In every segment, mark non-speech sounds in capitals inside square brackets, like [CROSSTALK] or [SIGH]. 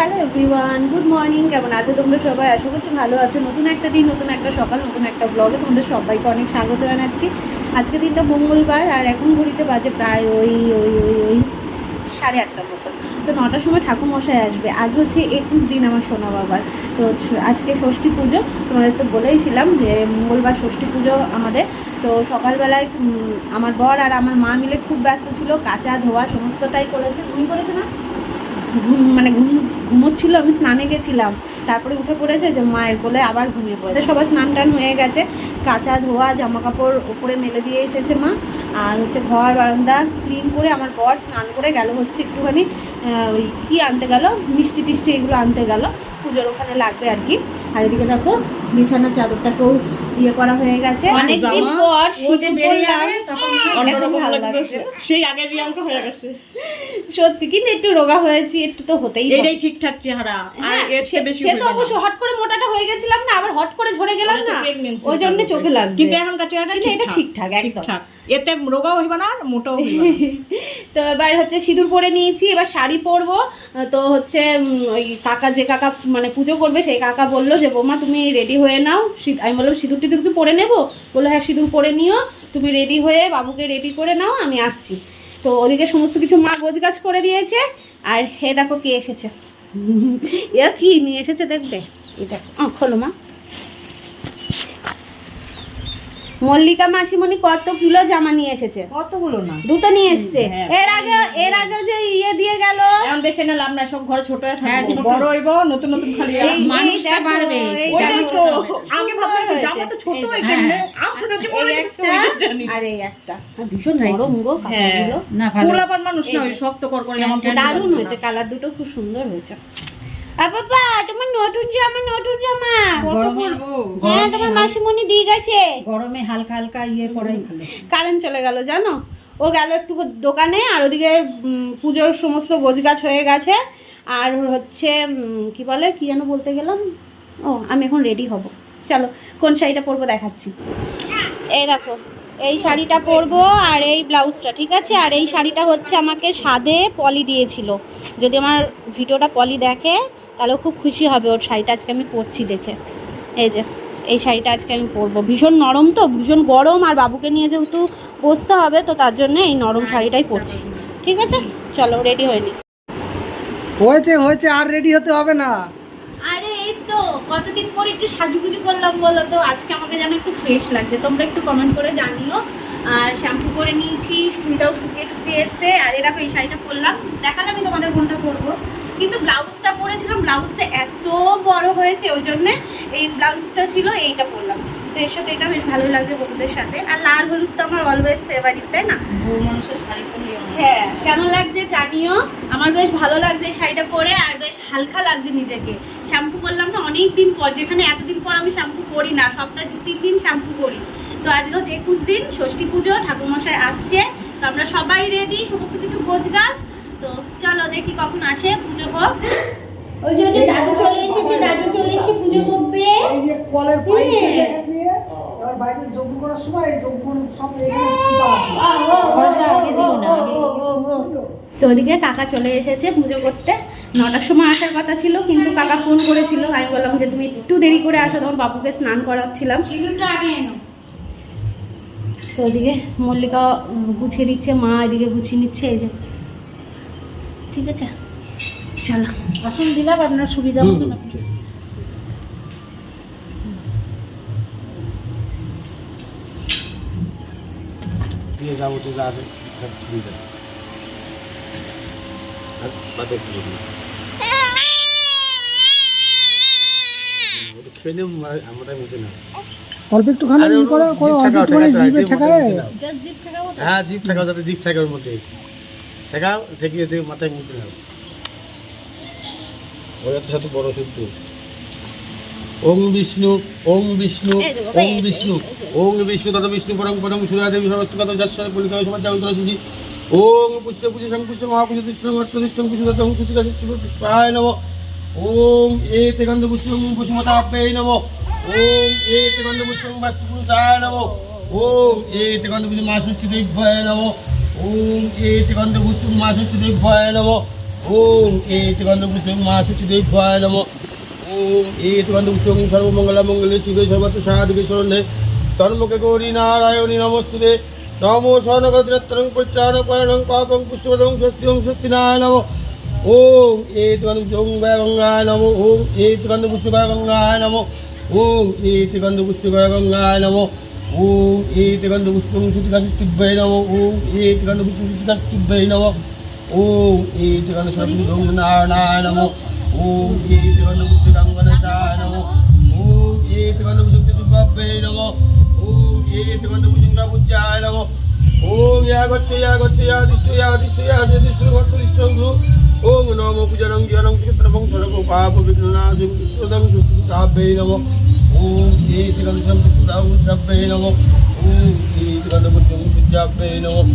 Hello everyone good morning কেমন আছো তোমরা সবাই? আশা করছি ভালো আছো। নতুন একটা দিন, নতুন একটা সকাল, নতুন একটা ব্লগে তোমাদের সবাইকে অনেক স্বাগত জানাচ্ছি। আজকে দিনটা মঙ্গলবার, আর এখন ঘড়িতে বাজে প্রায় ওই ওই ওই ওই সাড়ে আটটার মতো। তো নটার সময় ঠাকুরমশাই আসবে। আজ হচ্ছে একুশ দিন আমার সোনা বাবার। তো আজকে ষষ্ঠী পুজো। তোমাদের তো বলেইছিলাম যে মঙ্গলবার ষষ্ঠী পুজো আমাদের। তো সকালবেলায় আমার বর আর আমার মা মিলে খুব ব্যস্ত ছিল। কাঁচা ধোয়া সমস্তটাই করেছে। তুমি করেছে না? ঘুম মানে ঘুম ঘুমোচ্ছিল, আমি স্নানে গেছিলাম। তারপরে উঠে পড়েছে যে মায়ের কোলে আবার ঘুমিয়ে পড়েছে। সবাই স্নান টান হয়ে গেছে। কাঁচা ধোয়া জামা কাপড় ওপরে মেলে দিয়ে এসেছে মা। আর হচ্ছে ঘর, বারান্দা ক্লিন করে আমার বর স্নান করে গেল হচ্ছে একটুখানি। ওই কি আনতে গেল? মিষ্টি টিষ্টি এগুলো আনতে গেল। পুজোর ওখানে লাগবে আর কি। আর এদিকে দেখো বিছানার চাদরটাকেও ইয়ে করা হয়ে গেছে। অনেকদিন পর বেরিয়ে। লাগছে। সেই বিয়াঙ্কা হয়ে গেছে। সত্যি কিন্তু একটু রোগা হয়েছি একটু তো হতেই এটাই ঠিকঠাক চেহারা আর হ্যাঁ, এর সে চেয়ে বেশি সে তো অবশ্য হট করে মোটাটা হয়ে গেছিলাম না আবার হট করে ঝরে গেলাম না। ওই জন্য চোখে লাগবে। কিন্তু এখনকার চেহারাটা কিন্তু এটা ঠিকঠাক ঠিকঠাক একদম। এতে রোগাও হইবে না আর মোটাও হইবে [LAUGHS] তো এবার হচ্ছে সিঁদুর পরে নিয়েছি, এবার শাড়ি পরবো। তো হচ্ছে ওই কাকা যে কাকা মানে পুজো করবে, সেই কাকা বলল যে, বৌমা, তুমি রেডি হয়ে নাও। আমি বললাম সিঁদুর টিঁদুর কি পরে নেব? বলল হ্যাঁ সিঁদুর পরে নিও। তুমি রেডি হয়ে বাবুকে রেডি করে নাও, আমি আসছি। তো ওদিকে সমস্ত কিছু মা গোছগাছ করে দিয়েছে। আর হে দেখো কে এসেছে। [LAUGHS] এ কি নিয়ে এসেছে দেখবে? দেখো। খোলো মা। মল্লিকা মাসিমণি কত কিলো জামা নিয়ে এসেছে? কতগুলো না? দুটো নিয়ে এসছে। হ্যাঁ। এর আগে এর আগে যে ইয়ে দিয়ে গেল। এখন বেশি না লাভ নাই সব ঘরে ছোট হয়ে হ্যাঁ, থাকব ছোট। বড় হইব নতুন নতুন খালি মানুষটা বাড়বে। ওইটাই তো আগে ভাবতাম সুন্দর জামা তো ছোট হয়েছে। হয় হ্যাঁ। যে এই বড় একটা জানি আর এই একটা। আর ভীষণ নরম গো হ্যাঁ। কাপড়গুলো। না ভালো। পোলাপান মানুষ না ওই শক্ত কর করে যেমন প্যান্ট দারুণ হয়েছে কালার দুটো খুব সুন্দর হয়েছে। বাবা তোমার নতুন জামা নতুন জামা। কত বলব হ্যাঁ তোমার মাসিমণি দিয়ে গেছে গরমে হালকা হালকা ইয়ে ভালো কারেন্ট চলে গেল জানো? ও গেল একটু দোকানে আর ওদিকে পুজোর সমস্ত গোছগাছ হয়ে গেছে। আর হচ্ছে কি বলে কি যেন বলতে গেলাম? ও আমি এখন রেডি হব। চলো কোন শাড়িটা পরবো দেখাচ্ছি। এই দেখো এই শাড়িটা পরবো আর এই ব্লাউজটা, ঠিক আছে? আর এই শাড়িটা হচ্ছে আমাকে সাদে পলি দিয়েছিল। যদি আমার ভিডিওটা পলি দেখে, তাহলে খুব খুশি হবে ওর শাড়িটা আজকে আমি পরছি দেখে। এই যে, এই শাড়িটা আজকে আমি পরবো। ভীষণ নরম তো, ভীষণ গরম, আর বাবুকে নিয়ে যেহেতু বসতে হবে, তো তার জন্য এই নরম শাড়িটাই পরছি। ঠিক আছে? চলো, রেডি হয়নি হয়েছে হয়েছে, আর রেডি হতে হবে না। কতদিন পর একটু সাজুগুজু করলাম বলো তো? আজকে আমাকে যেন একটু ফ্রেশ লাগছে। তোমরা একটু কমেন্ট করে জানিও। আর শ্যাম্পু করে নিয়েছি, চুলটাও শুকিয়ে শুকিয়ে এসছে। আর এরকম এই শাড়িটা পরলাম। দেখালাম আমি তোমাদের ঘণ্টা পরবো। কিন্তু ব্লাউজটা পরেছিলাম ব্লাউজটা এত বড় হয়েছে, ওই জন্যে এই ব্লাউজটা ছিল, এইটা পরলাম। তো এর সাথে এটা বেশ ভালো লাগছে বন্ধুদের সাথে। আর লাল হলুদ তো আমার অলওয়েজ ফেভারিট তাই না? মানুষের শাড়ি পরলে হ্যাঁ কেমন লাগছে জানিও? আমার বেশ ভালো লাগছে শাড়িটা পরে আর বেশ হালকা লাগছে নিজেকে। শ্যাম্পু করলাম না অনেক দিন পর যেখানে এতদিন পর আমি শ্যাম্পু করি না সপ্তাহে দু তিন দিন শ্যাম্পু করি। তো আজকে হচ্ছে একুশ দিন ষষ্ঠী পুজো ঠাকুরমশাই আসছে। তো আমরা সবাই রেডি সমস্ত কিছু গোছ গাছ তো চলো দেখি কখন আসে পুজো হোক। ওই জন্য দাদু চলে এসেছে দাদু চলে এসে পুজো করবে। এই যে কলের পাইপ হ্যাঁ। এবার বাইরে যজ্ঞ করার সময় যজ্ঞ সব আগে। বুঝছ? তো ওদিকে কাকা চলে এসেছে পুজো করতে। নটার সময় আসার কথা ছিল কিন্তু কাকা ফোন করেছিল। আমি বললাম যে তুমি একটু দেরি করে আসো তখন বাবুকে স্নান করাচ্ছিলাম। তো ওদিকে মল্লিকা গুছিয়ে দিচ্ছে মা এদিকে গুছিয়ে নিচ্ছে এই যে। ঠিক আছে। চলো আসুন দিলাম আপনার সুবিধা যা আছে সব না। অল্প ই করো করো অল্প জিভে ঠেকায়? হ্যাঁ জিভ ঠেকাও যাতে জিভ মধ্যে ঠেকাও ঠেকিয়ে দিয়ে মাথায় মুছে নাও ওর সাথে বড় শুদ্ধ ওং বিষ্ণু ওং বিষ্ণু ওং বিষ্ণু ওং বিষ্ণু তত বিষ্ণু পরম পদম সুরা দেবী সমস্ত কত যশ্বর পুলিকা সমাজ জাগন্তর সুজি ওং পুষ্য পুজো সংপুষ্য মহাপুজো দৃষ্টি অর্থদৃষ্ট পুজো দত্ত ওং সুচিকা পায় নম। ওং এ তেগন্ধ পুষ্পং পুষ্পমতাপ্যై নম। ওং এ তেগন্ধ পুষ্পং বাস্তুপুরুষায় নম। ওং এ তেগন্ধ পুষ্পং মা ষষ্ঠী দেব্যায় নম। ওং এ তেগন্ধ পুষ্পং মা ষষ্ঠী দেব্যায় নম। ওম এতে গন্ধ পুষ্পং মা সচিদেবায় নম ওম এতে গন্ধ পুষ্পং সর্বমঙ্গলা মঙ্গলে শিবে সর্বত সাধুকে শরণে তন্মুখে গৌরী নারায়ণী নমস্তুতে নমো স্বর্ণভদ্রত্রং পরিত্রাণ পয়ণং পাপং পুষ্পদং স্বস্তিং স্বস্তিনায় নম ওম গন্ধ পুষ্পং বায় গঙ্গায় নম ওম গন্ধ পুষ্প বায় গঙ্গায় নম ওম গন্ধ পুষ্প বায় গঙ্গায় নম ওম এতে গন্ধ পুষ্পং সুতিকাশিষ্টিভ্যৈ নম ওম এতে গন্ধ পুষ্পং সুতিকাশিষ্টিভ্যৈ নম ওম এতে গন্ধ সর্বং নারায়ণায় নম ওম গন্ধ পুষ্প গঙ্গনেশায় নম ওম এতে গন্ধ পুষ্প দিব্যাভ্যৈ নম ওম এতে গন্ধ পুষ্প রাবুজ্যায় নম ওম ইয়া গচ্ছ ইয়া গচ্ছ ইয়া দিষ্ঠ ইয়া দিষ্ঠ ইয়া ওম ওম ওম সূর্যাভ্যৈ নম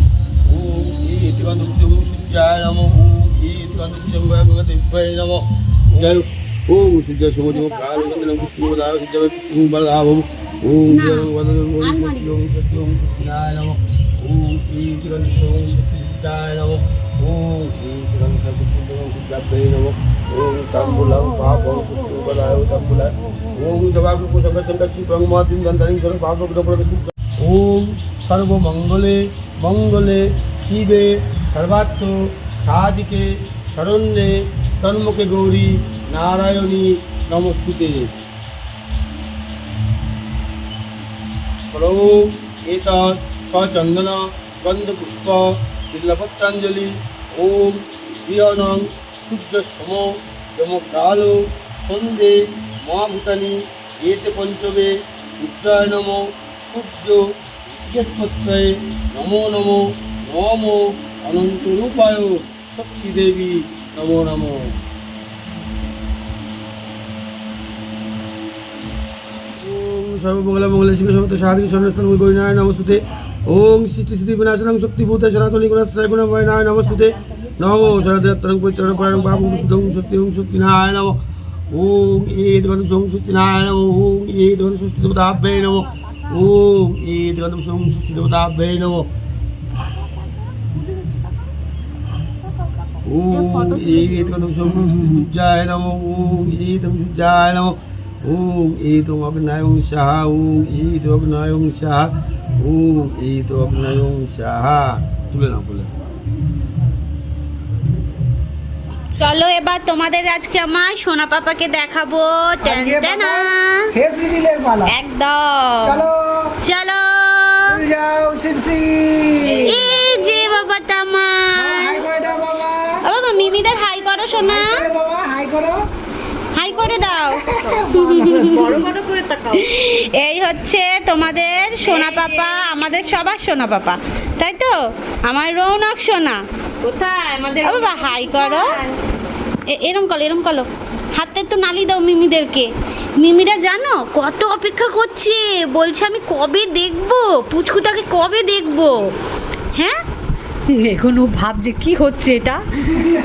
ওম সূর্যায় নম ওম জয় ওম সূর্য সমুদ্র কাল পুষ্পদায় সূর্য পুষ্পদাভম ওম বদনং ওম সত্যং সত্যং সত্যনায় নম ওম এতে গন্ধ পুষ্প সূর্যায় নম ওম এতে গন্ধ পুষ্প সূর্যাভ্যৈ নম ওম তাম্বুলং পাপং পুষ্পদায় তাম্বুলায় ওম জবাকু কুসঙ্গ শঙ্কর শিবং মাতিম দন্তরিং সর্ব পাপক দপরক ওম সর্বমঙ্গলে, মঙ্গলে শিবে, সর্বাত্ম সাধিকে, শরণ্যে তন্মুখে গৌরী নারায়ণী নমস্তুতে। প্রভু এতৎ সচন্দন, গন্ধপুষ্প বিল্লপত্রাঞ্জলি ওম প্রিয়নং সূর্য সম যম কাল সন্ধে, মহাভূতানি, এতে পঞ্চমে সূর্যায় নম, সূর্য ঋষিকেশপত্রয়ে নমো নমো নমো, অনন্ত রূপায় শক্তি দেবী, নমো নমো। সর্বমঙ্গলা মঙ্গলে শিব সমস্ত সাহায্য সন্ন্যাস্থান গৌরীনায় নমস্তুতে। ওম সৃষ্টি স্থিতি বিনাশনং শক্তিভূত সনাতনী গুণময়নায় নমস্তুতে। নমো শরদেবতরং পরায়ণ সুদং স্বস্তি ওম স্বস্তিনায় নম। ওম এদ গন্ধ সং এদ গন্ধ সৃষ্টি দেবতাভ্যে নম। ওম এদ গন্ধ সং সৃষ্টি দেবতাভ্যে নম ওম এদ গন্ধ সং সূর্যায় নম ওম এদ সূর্যায় নম ওম এদং অগ্নয়ং সাহা ওম এদ অগ্নয়ং সাহা ওম এদ অগ্নয়ং সাহা তুলে নাও বলে চলো এবার তোমাদের আজকে আমার সোনা পাপাকে দেখাবো। একদম। চলো। চলো। যে বাবা তামা। বাবা বাবা। মিমিদের হাই করো সোনা। হাই করে। হাই করে দাও। [LAUGHS] বড় বড় করে তাকাও। এই হচ্ছে তোমাদের সোনা পাপা আমাদের সবার সোনা পাপা। তাই তো? আমার রৌনক সোনা। কোথায়? আমাদের বাবা হাই করো। এ- এরম করো এরম করো। হাতে তো নালি দাও মিমিদেরকে। মিমিরা জানো কত অপেক্ষা করছে? বলছে আমি কবে দেখব? পুচকুটাকে কবে দেখব? হ্যাঁ? এখন ও ভাবছে কি হচ্ছে এটা?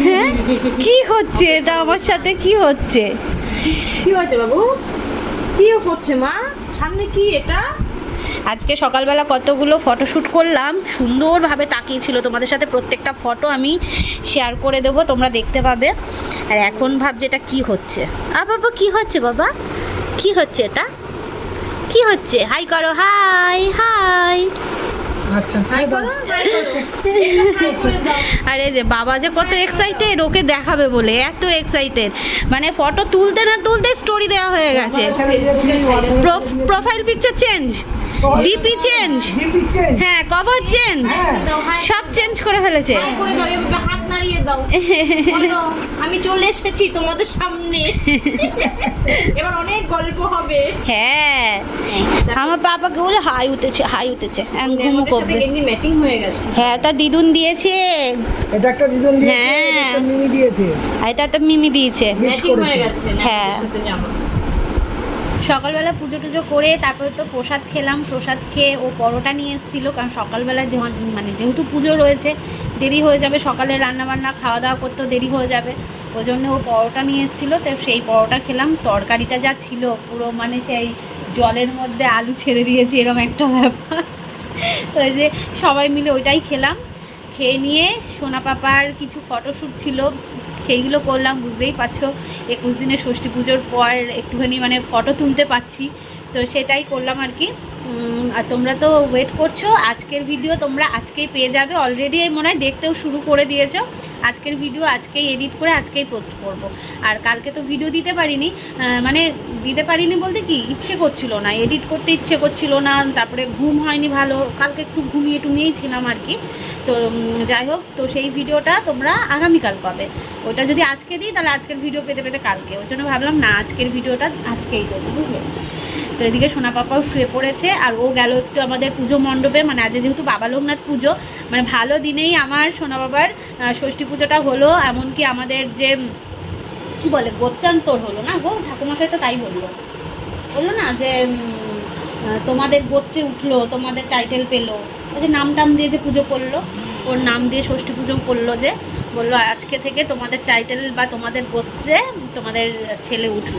হ্যাঁ? কি হচ্ছে এটা? আমার সাথে কি হচ্ছে? কি হচ্ছে বাবু? কি করছে মা? সামনে কি এটা? আজকে সকালবেলা কতগুলো ফটোশ্যুট করলাম সুন্দরভাবে তাকিয়েছিল তোমাদের সাথে প্রত্যেকটা ফটো আমি শেয়ার করে দেবো তোমরা দেখতে পাবে। আর এখন ভাবছে এটা কি হচ্ছে। আ বাবা কি হচ্ছে বাবা? কি হচ্ছে এটা? কি হচ্ছে? হাই করো হাই হাই আচ্ছা আরে যে বাবা যে কত এক্সাইটেড ওকে দেখাবে বলে এত এক্সাইটেড মানে ফটো তুলতে না তুলতে স্টোরি দেওয়া হয়ে গেছে। Profile picture change DP change DP change হ্যাঁ কভার চেঞ্জ হ্যাঁ। সব চেঞ্জ করে ফেলেছে। হাই করে দাও হাত নাড়িয়ে দাও। বলো, আমি চলে এসেছি তোমাদের সামনে। এবার অনেক গল্প হবে। হ্যাঁ। আমার পাপাকে বলে হাই উঠেছে হাই উঠেছে। ঘুমো করবে ম্যাচিং হয়ে গেছে। হ্যাঁ তা দিদুন দিয়েছে। এটা একটা দিদন দিয়েছে হ্যাঁ। এটা মিমি দিয়েছে। আর এটা তো মিমি দিয়েছে। ম্যাচিং হয়ে গেছে হ্যাঁ। সকালবেলা পুজো টুজো করে তারপরে তো প্রসাদ খেলাম। প্রসাদ খেয়ে ও পরোটা নিয়ে এসেছিল। কারণ সকালবেলা মানে যেহেতু পুজো রয়েছে, দেরি হয়ে যাবে। সকালে রান্না বান্না খাওয়া দাওয়া করতেও দেরি হয়ে যাবে। ওই জন্য ও পরোটা নিয়ে এসেছিল। তো সেই পরোটা খেলাম। তরকারিটা যা ছিল পুরো মানে সেই জলের মধ্যে আলু ছেড়ে দিয়েছে এরকম একটা ব্যাপার। তো যে সবাই মিলে ওইটাই খেলাম। খেয়ে নিয়ে সোনা পাপার কিছু ফটোশ্যুট ছিল, সেইগুলো করলাম, বুঝতেই পারছ। একুশ দিনের ষষ্ঠী পুজোর পর একটুখানি মানে ফটো তুলতে পারছি। তো সেটাই করলাম আর কি। আর তোমরা তো ওয়েট করছ, আজকের ভিডিও তোমরা আজকেই পেয়ে যাবে। অলরেডি মনে হয় দেখতেও শুরু করে দিয়েছ। আজকের ভিডিও আজকেই এডিট করে আজকেই পোস্ট করব। আর কালকে তো ভিডিও দিতে পারিনি। মানে দিতে পারিনি বলতে কি, ইচ্ছে করছিল না। এডিট করতে ইচ্ছে করছিল না, তারপরে ঘুম হয়নি ভালো। কালকে একটু ঘুমিয়ে টুমিয়েই ছিলাম আর কি। তো যাই হোক, তো সেই ভিডিওটা তোমরা আগামীকাল পাবে। ওটা যদি আজকে দিই, তাহলে আজকের ভিডিও পেতে পেতে কালকে। ওই জন্য ভাবলাম, না, আজকের ভিডিওটা আজকেই দেবো বুঝলে? তো এদিকে সোনা পাপাও শুয়ে পড়েছে, আর ও গেল একটু আমাদের পুজো মণ্ডপে। মানে আজ যেহেতু বাবা লোকনাথ পুজো মানে ভালো দিনেই আমার সোনা বাবার ষষ্ঠী পুজোটা হলো। এমনকি আমাদের যে কি বলে, গোত্রান্তর হলো না গো? ঠাকুমশাই তো তাই বলল। বলল না যে তোমাদের গোত্রে উঠল, তোমাদের টাইটেল পেল। ওই যে নাম টাম দিয়ে যে পুজো করল, ওর নাম দিয়ে ষষ্ঠী পুজো করল যে, বলল, আজকে থেকে তোমাদের টাইটেল বা তোমাদের গোত্রে তোমাদের ছেলে উঠল।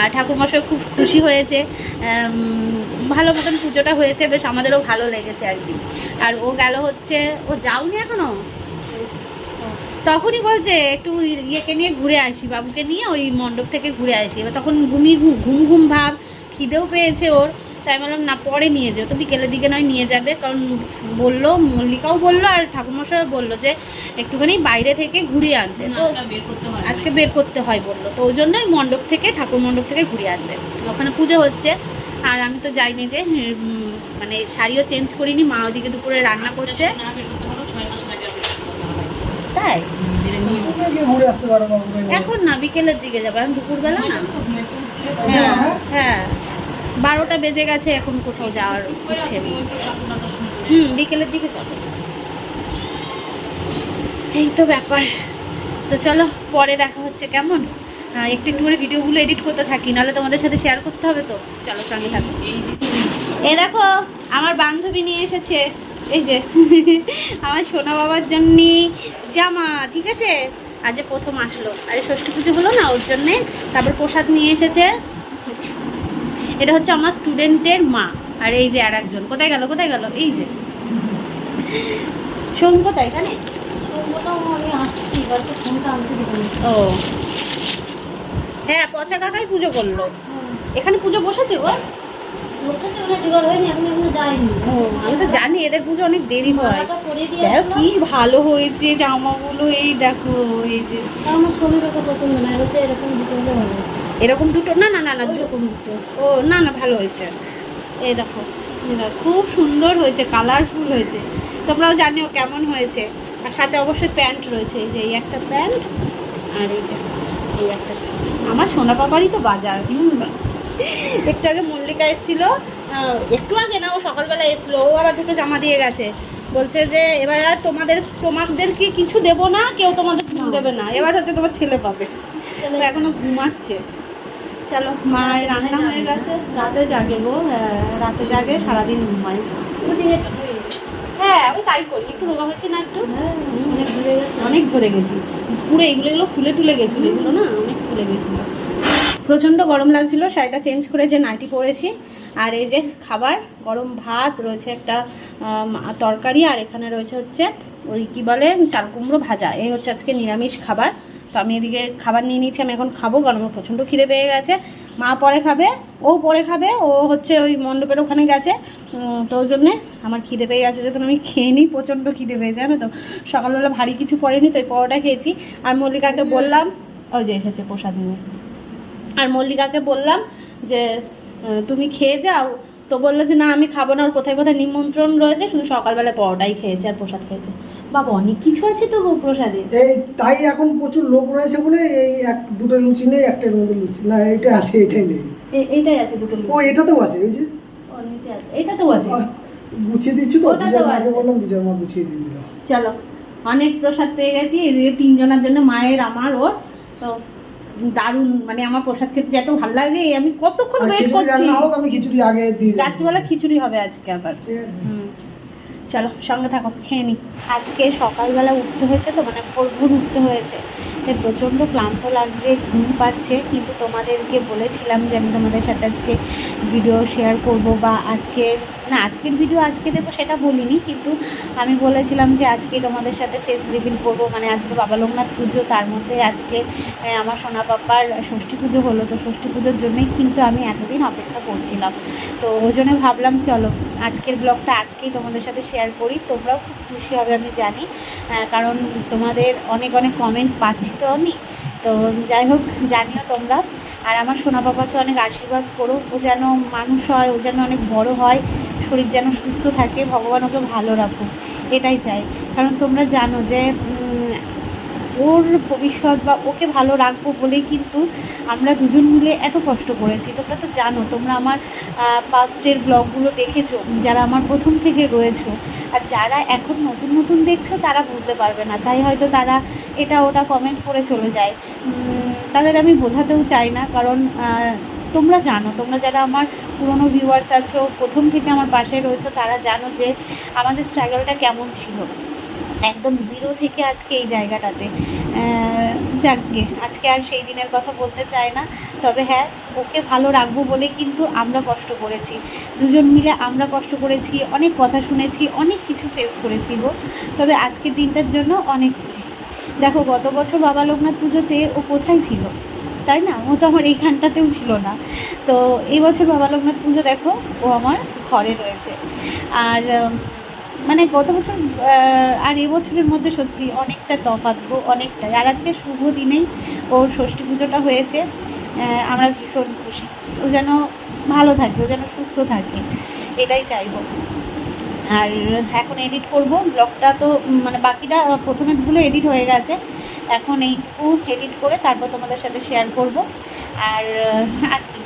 আর ঠাকুরমশাই খুব খুশি হয়েছে। ভালো মতন পুজোটা হয়েছে, বেশ আমাদেরও ভালো লেগেছে আর কি। আর ও গেল হচ্ছে, ও যাওনি এখনও? তখনই বলছে, একটু ইয়েকে নিয়ে ঘুরে আসি, বাবুকে নিয়ে ওই মণ্ডপ থেকে ঘুরে আসি। এবার তখন ঘুমি ঘুম ঘুম ঘুম ভাব, খিদেও পেয়েছে ওর। তাই বললাম না পরে নিয়ে যেও। তো বিকেলের দিকে নয় নিয়ে যাবে। কারণ বলল মল্লিকাও বলল আর ঠাকুরমশাইও বলল যে একটুখানি বাইরে থেকে ঘুরিয়ে আনতে। তো বের করতে হয়। আজকে বের করতে হয় বলল। তো ওই জন্যই মণ্ডপ থেকে ঠাকুর মণ্ডপ থেকে ঘুরিয়ে আনবে। ওখানে পুজো হচ্ছে। আর আমি তো যাইনি যে মানে শাড়িও চেঞ্জ করিনি মা ওদিকে দুপুরে রান্না করছে। তাই? এখন না বিকেলের দিকে যাব। এখন দুপুরবেলা না? হ্যাঁ হ্যাঁ। বারোটা বেজে গেছে, এখন কোথাও যাওয়ার করে হুম, বিকেলের দিকে যাবে। এই তো ব্যাপার। তো চলো, পরে দেখা হচ্ছে, কেমন? একটু একটু করে ভিডিওগুলো এডিট করতে থাকি, নাহলে তোমাদের সাথে শেয়ার করতে হবে তো। চলো, সঙ্গে থাকো। এই দেখো, আমার বান্ধবী নিয়ে এসেছে। এই যে, [LAUGHS] আমার সোনা বাবার জন্য জামা, ঠিক আছে? আজ প্রথম আসলো। আজ ষষ্ঠী পুজো হলো না, ওর জন্যে তারপর প্রসাদ নিয়ে এসেছে। এটা হচ্ছে আমার স্টুডেন্টের মা। আর এই যে আর একজন কোথায় গেল কোথায় গেল? এই যে। সোম কোথায় এখানে? ও। হ্যাঁ পচা কাকাই পুজো করল। এখানে পুজো বসেছে গো? আমি তো জানি এদের পুজো অনেক দেরি হয়। দেখো কি ভালো হয়েছে জামাগুলো এই দেখো এই যে। আমার সোনার পছন্দ না এরকম এরকম দুটো না না না না দুটো দুটো। ও না না ভালো হয়েছে। এই দেখো খুব সুন্দর হয়েছে কালারফুল হয়েছে। তোমরাও জানিও কেমন হয়েছে। আর সাথে অবশ্যই প্যান্ট রয়েছে এই যে এই একটা প্যান্ট আর এই যে এই একটা প্যান্ট। আমার সোনা পাপারই তো বাজার একটু আগে মল্লিকা এসেছিল একটু আগে না ও সকালবেলা এসেছিল ও আবার দুটো জামা দিয়ে গেছে। বলছে যে এবার আর তোমাদের তোমাদেরকে কিছু দেবো না কেউ তোমাদের দেবে না। এবার হচ্ছে তোমার ছেলে পাবে। তো এখনও ঘুমাচ্ছে। চলো মায়ের রান্না হয়ে গেছে রাতে জাগে গো রাতে জাগে সারাদিন ঘুমাই দুদিন হ্যাঁ আমি তাই করি একটু রোগা হয়েছে না একটু? হ্যাঁ অনেক ঝরে গেছি। পুরো এগুলো এগুলো ফুলে টুলে গেছিল এগুলো না অনেক ফুলে গেছিল। প্রচণ্ড গরম লাগছিল শাড়িটা চেঞ্জ করে যে নাইটি পরেছি। আর এই যে খাবার গরম ভাত রয়েছে একটা তরকারি আর এখানে রয়েছে হচ্ছে ওই কী বলে চাল কুমড়ো ভাজা। এই হচ্ছে আজকে নিরামিষ খাবার। তো আমি এদিকে খাবার নিয়ে নিয়েছি, আমি এখন খাব কারণ আমার প্রচণ্ড খিদে পেয়ে গেছে। মা পরে খাবে, ও পরে খাবে, ও হচ্ছে ওই মণ্ডপের ওখানে গেছে। তো ওই জন্যে আমার খিদে পেয়ে গেছে, যখন আমি খেয়ে নিই প্রচণ্ড খিদে পেয়ে জানো তো? সকালবেলা ভারী কিছু পড়েনি তো ওই পরোটা খেয়েছি। আর মল্লিকাকে বললাম, ওই যে এসেছে প্রসাদ নিয়ে। আর মল্লিকাকে বললাম যে তুমি খেয়ে যাও তো বলল যে না আমি খাব না ওর কোথায় কোথায় নিমন্ত্রণ রয়েছে শুধু সকালবেলা পরোটাই খেয়েছে আর প্রসাদ খেয়েছে। বাবা অনেক কিছু আছে তো গো প্রসাদে। এই তাই এখন প্রচুর লোক রয়েছে বলে এই এক দুটো লুচি নেই একটার মধ্যে লুচি না এটা আছে এটাই নেই। এইটাই আছে দুটো ও এটাতেও আছে ওই যে। ও, নিচে আছে গুছিয়ে দিচ্ছি তো? মাকে বললাম মা গুছিয়ে দিয়ে দিল। চলো অনেক প্রসাদ পেয়ে গেছি এদিকে তিনজনের জন্য মায়ের আমার ওর তো দারুণ মানে আমার প্রসাদ খেতে যে এত ভালো লাগে আমি কতক্ষণ ওয়েট করছি। আমি খিচুড়ি আগে দিয়ে দিই রাত্রিবেলা খিচুড়ি হবে আজকে আবার। চলো সঙ্গে থাকো খেয়ে নি। আজকে সকালবেলা উঠতে হয়েছে তো মানে ভোর ভোর উঠতে হয়েছে। তাই প্রচণ্ড ক্লান্ত লাগছে, ঘুম পাচ্ছে, কিন্তু তোমাদেরকে বলেছিলাম যে আমি তোমাদের সাথে আজকে ভিডিও শেয়ার করব বা আজকে, না, আজকের ভিডিও আজকে দেবো সেটা বলিনি, কিন্তু আমি বলেছিলাম যে আজকে তোমাদের সাথে ফেস রিভিল করব মানে আজকে বাবা লোকনাথ পুজো, তার মধ্যে আজকে আমার সোনা পাপার ষষ্ঠী পুজো হলো, তো ষষ্ঠী পুজোর জন্যই কিন্তু আমি এতদিন অপেক্ষা করছিলাম। তো ওই জন্য ভাবলাম, চলো, আজকের ব্লগটা আজকেই তোমাদের সাথে শেয়ার করি, তোমরাও খুব খুশি হবে আমি জানি কারণ তোমাদের অনেক অনেক কমেন্ট পাচ্ছি। তো আমি। তো যাই হোক, জানিও তোমরা। আর আমার সোনা বাবাকে অনেক আশীর্বাদ করো। ও যেন মানুষ হয়, ও যেন অনেক বড় হয়। শরীর যেন সুস্থ থাকে, ভগবান ওকে ভালো রাখুক। এটাই চাই। কারণ তোমরা জানো যে ওর ভবিষ্যৎ বা ওকে ভালো রাখব বলেই কিন্তু আমরা দুজন মিলে এত কষ্ট করেছি। তোমরা তো জানো, তোমরা আমার পাস্টের ব্লগগুলো দেখেছ। যারা আমার প্রথম থেকে রয়েছো আর যারা এখন নতুন নতুন দেখছ, তারা বুঝতে পারবে না। তাই হয়তো তারা এটা ওটা কমেন্ট করে চলে যায়। তাদের আমি বোঝাতেও চাই না, কারণ তোমরা জানো, তোমরা যারা আমার পুরনো ভিউয়ার্স আছো, প্রথম থেকে আমার পাশে রয়েছো, তারা জানো যে আমাদের স্ট্রাগলটা কেমন ছিল। একদম জিরো থেকে আজকে এই জায়গাটাতে। যাকগে, আজকে আর সেই দিনের কথা বলতে চায় না। তবে হ্যাঁ ওকে ভালো রাখব বলে কিন্তু আমরা কষ্ট করেছি। দুজন মিলে আমরা কষ্ট করেছি, অনেক কথা শুনেছি, অনেক কিছু ফেস করেছি গো। তবে আজকের দিনটার জন্য অনেক খুশি। দেখো, গত বছর বাবা লোকনাথ পুজোতে ও কোথায় ছিল? তাই না? ও তো আমার এইখানটাতেও ছিল না। তো এই বছর বাবা লোকনাথ পুজো দেখো, ও আমার ঘরে রয়েছে। আর মানে গত বছর আর এবছরের মধ্যে সত্যি অনেকটা তফাৎ অনেকটাই। আর আজকে শুভ দিনেই ওর ষষ্ঠী পুজোটা হয়েছে। আমরা ভীষণ খুশি। ও যেন ভালো থাকে, ও যেন সুস্থ থাকে, এটাই চাইব। আর এখন এডিট করব। ব্লগটা তো মানে বাকিটা প্রথমেরগুলো এডিট হয়ে গেছে। এখন এইটুকু এডিট করে তারপর তোমাদের সাথে শেয়ার করব। আর আর কি?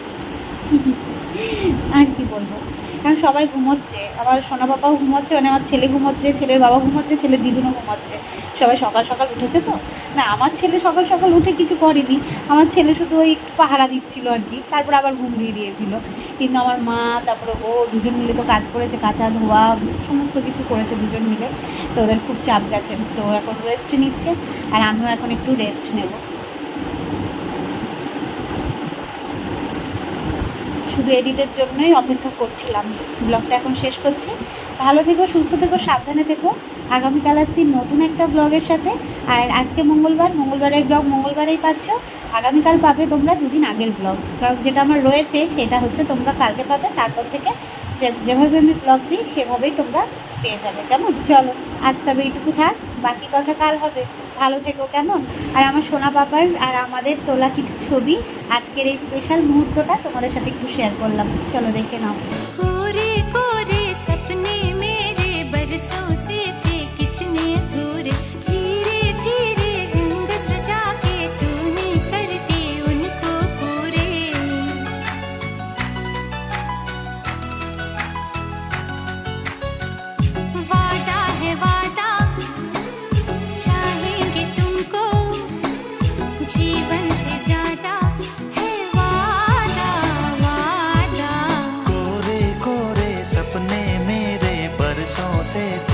আর কি বলব? কারণ সবাই ঘুমোচ্ছে। আমার সোনা বাবাও ঘুমোচ্ছে মানে আমার ছেলে ঘুমোচ্ছে, ছেলের বাবা ঘুমোচ্ছে, ছেলের দিদুনও ঘুমোচ্ছে। সবাই সকাল সকাল উঠেছে তো? না, আমার ছেলে সকাল সকাল উঠে কিছু করেনি। আমার ছেলে শুধু ওই পাহারা দিচ্ছিল আর কি, তারপর আবার ঘুম দিয়ে দিয়েছিল। কিন্তু আমার মা, তারপরে ও দুজন মিলে তো কাজ করেছে, কাঁচা ধোয়া, সমস্ত কিছু করেছে দুজন মিলে। তো ওদের খুব চাপ গেছে, তো এখন রেস্ট নিচ্ছে। আর আমিও এখন একটু রেস্ট নেব। শুধু এডিটের জন্যই অপেক্ষা করছিলাম। ব্লগটা এখন শেষ করছি। ভালো থেকো, সুস্থ থেকো, সাবধানে থেকো। আগামীকাল আসছি নতুন একটা ব্লগের সাথে। আর আজকে মঙ্গলবার, মঙ্গলবারের ব্লগ মঙ্গলবারেই পাচ্ছ। আগামীকাল পাবে তোমরা দুদিন আগের ব্লগ। কারণ যেটা আমার রয়েছে, সেটা হচ্ছে তোমরা কালকে পাবে। তারপর থেকে যেভাবে আমি ব্লগ দিই, সেভাবেই তোমরা পেয়ে যাবে কেমন চলো আজ তবে এইটুকু থাক বাকি কথা কাল হবে ভালো থেকো কেমন আর আমার সোনা পাপার আর আমাদের তোলা কিছু ছবি আজকের এই স্পেশাল মুহূর্তটা তোমাদের সাথে একটু শেয়ার করলাম চলো দেখে নাও कोरे कोरे सपने मेरे बरसों से थे कितने अधूरे धीरे धीरे रंग सजा te